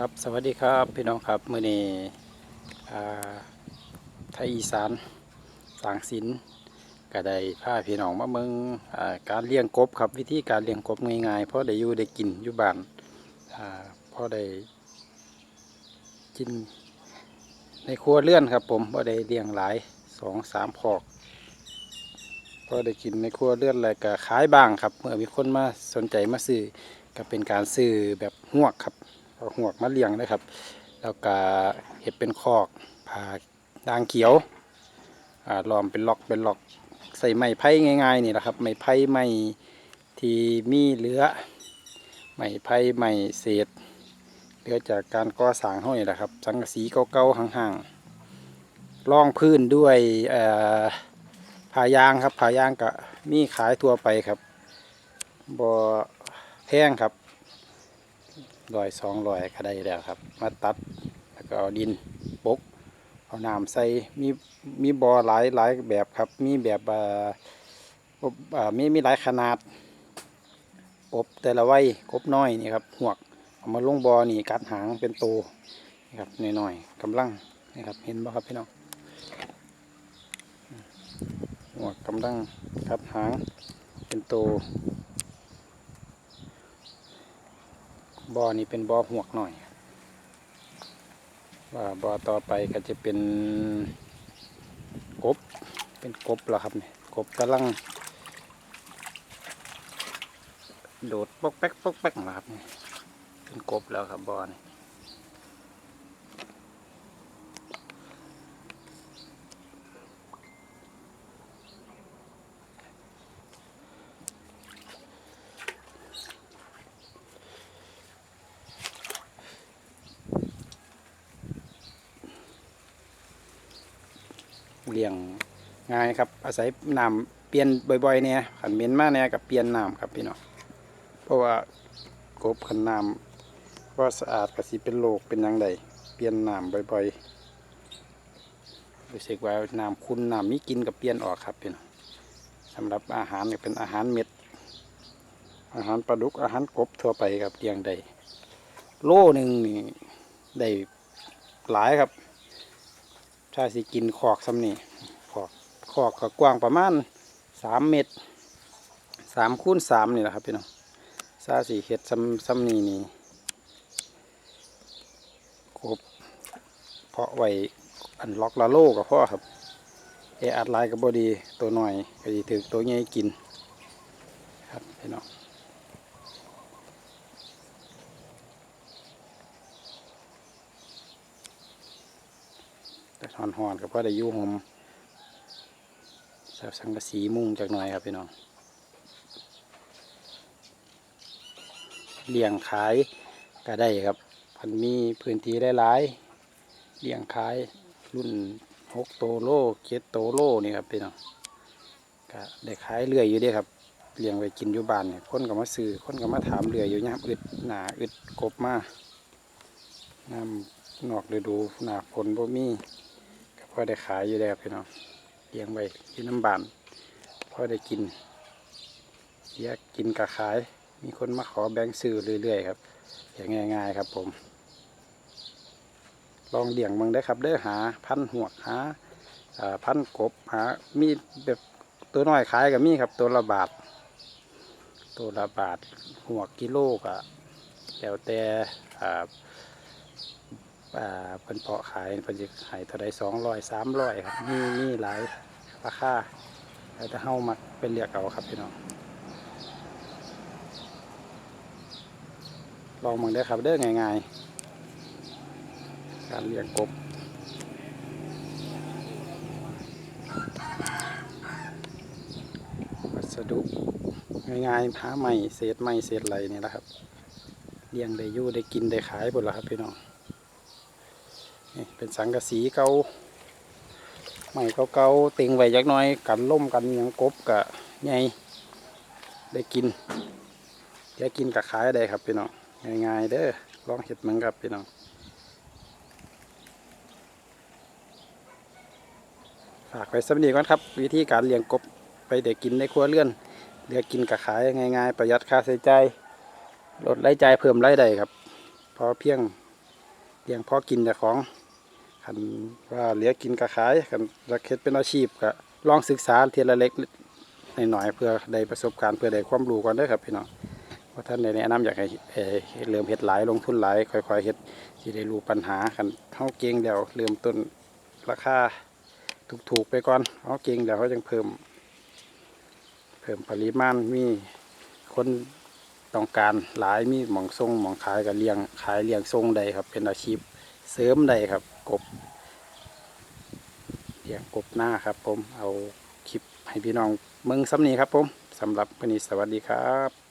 ครับสวัสดีครับพี่น้องครับมื่อนี้อ่าไทยอีสานสางศิลก็ได้พาพี่น้องมาเมืองอการเลี้ยงกบครับวิธีการเลี้ยงกบง่ายๆเพราะได้อยู่ได้กินอยู่บ้านเพราะได้กินในครัวเรือนครับผมเพราะได้เลี้ยงหลายสองสามพอกเพราะได้กินในครัวเรือนอะไรก็ขายบ้างครับ เมื่อมีคนมาสนใจมาซื้อก็เป็นการซื้อแบบหวกครับ เอาหวกมาเลี้ยงนะครับ แล้วก็เห็ดเป็นคอกผ่าดางเขียวอ่าล้อมเป็นล็อกเป็นล็อกใส่ไม้ไผ่ง่ายๆนี่แหละครับไม้ไผ่ไม้ที่มีเหลือไม้ไผ่ไม้เศษเหลือจากการก่อสร้างห้อยแหละครับ สังกะสีเก่าๆห่างๆรองพื้นด้วยเอ่อผ้ายางครับผ้ายางก็มีขายทั่วไปครับบ่แพงครับ ร้อยสองร้อยก็ได้แล้วครับ มาตัดแล้วก็เอาดินปกเอาน้ำใส่มีมีบอหลายหลายแบบครับ มีแบบอ่าอบอ่ามีมีหลายขนาดกบแต่ละไว้กบน้อยนี่ครับหวกเอามาลงบอนี่กัดหางเป็นโตนี่ครับน้อยๆกำลังนี่ครับเห็นบ่ครับพี่น้องหวกกำลังกัดหางเป็นโต บ่อนี้เป็นบ่อหวกหน่อย ว่าบ่อต่อไปก็จะเป็นกบ เป็นกบแล้วครับเนี่ยกบกำลัง โดดปอกแป๊กปอกแป๊กนะครับเนี่ยเป็นกบแล้วครับบ่อนี่ เลี้ยงง่ายครับ อาศัยน้ำเปลี่ยนบ่อยๆเนี่ยขันเหม็นมากเนี่ยกับเปลี่ยนน้ำครับพี่น้องเพราะว่ากบขันน้ำว่าสะอาดกับสิเป็นโรคเป็นยังไงเปลี่ยนน้ำบ่อยๆรู้สึกว่าน้ำคุณน้ำมีกินกับเปลี่ยนออกครับพี่น้องสำหรับอาหารเป็นอาหารเม็ด อาหารปลาดุกอาหารกบทั่วไปครับเลี้ยงได้โลหนึ่งนี่ได้หลายครับ ถ้าสิกินขอกซ้ำนี่ อกขอกก็กว้างประมาณสามเมตรสามคูณสามนี่แหละครับพี่น้องซาสีเห็ดซ้ำซ้ำนี่นี่ครบเพาะไว้อันล็อกละโลกับพ่อครับเออัดลายกับบอดีตัวหน่อยก็ดีถึงตัวใหญ่กินครับพี่น้องแต่หอนหอนๆก็พอได้ยู่หอม สังกะสีมุงจากหน่อยครับพี่น้องเลี้ยงขายก็ได้ครับพันมีพื้นที่หลายๆเลี้ยงขายรุ่นหกโตโลเจ็ดโตโลนี่ครับพี่น้องก็ได้ขายเรื่อยอยู่ด้ครับเลี้ยงไว้กินอยู่บ้านเนี่ยคนก็มาซื้อคนก็มาถามเรื่อยอยู่ยามอึดหนาอึดกบมาน้ำนอกฤดูหนาฝนบ่มีก็พอได้ขายอยู่แล้วพี่น้อง ลี้ยงไว้ที่น้ำบานพอได้กินอยากกินก็ขาย มีคนมาขอแบ่งซื้อเรื่อยๆครับอย่างง่ายๆครับผม ลองเลี้ยงมึงได้ครับเด้อหาพันหัวหาพันกบหามีแบบตัวน้อยขายกับมีครับ ตัวละบาท ตัวละบาทหัวกกิโลก็แล้วแต่ อ่าเพิ่นเพาะขายเพิ่นสิขายเท่าใดสองร้อยสามร้อยครับมีมีหลายราคาแล้วแต่เฮามักเป็นเรียกเอาครับพี่น้องลองมึงได้ครับเด้อง่ายๆ การเลี้ยงกบวัสดุง่ายๆหาใหม่เศษไม้เศษไรนี่แหละครับเลี้ยงได้ยู่ได้กินได้ขายหมดแล้วครับพี่น้อง นี่เป็นสังกะสีเก่าใหม่เก่าๆติงไว้จักน้อยกันล่มกันยังกบกะไงได้กินเดี๋ยวกินกับขายได้ครับพี่น้องง่ายๆเด้อลองเห็ดเหมือนกับพี่น้องฝากไว้สำนีก่อนครับ วิธีการเลี้ยงกบไปเด็กกินในครัวเรือนเดี๋ยวกินกับขายง่ายๆ ประหยัดค่าใช้จ่ายลดรายจ่ายเพิ่มรายได้ครับพอเพียงเลี้ยงพอกินแต่ของ คันว่าเหลือกินก็ขายคันรักเฮ็ดเป็นอาชีพก็ลองศึกษาเทียละเล็กหน่อยเพื่อได้ประสบการณ์เพื่อได้ความรู้ก่อนด้อครับพี่น้องเพราะท่านได้แนะนำอยากให้เอ่อเริ่มเฮ็ดหลายลงทุนหลายค่อยๆเฮ็ดสิได้รู้ปัญหาคันเฮาเก่งแล้วเริ่มต้นราคาถูกๆไปก่อนเฮาเก่งแล้วเฮาจึงเพิ่ม เพิ่มปริมาณมีคนต้องการหลายมีหมองทรงหมองขายกับเลี้ยงขายเลี้ยงทรงใดครับเป็นอาชีพ เสริมใดครับ กบเลี้ยงกบหน้าครับผมเอาคลิปให้พี่น้องเมืองซ้ำนี้ครับผมสำหรับวันนี้สวัสดีครับ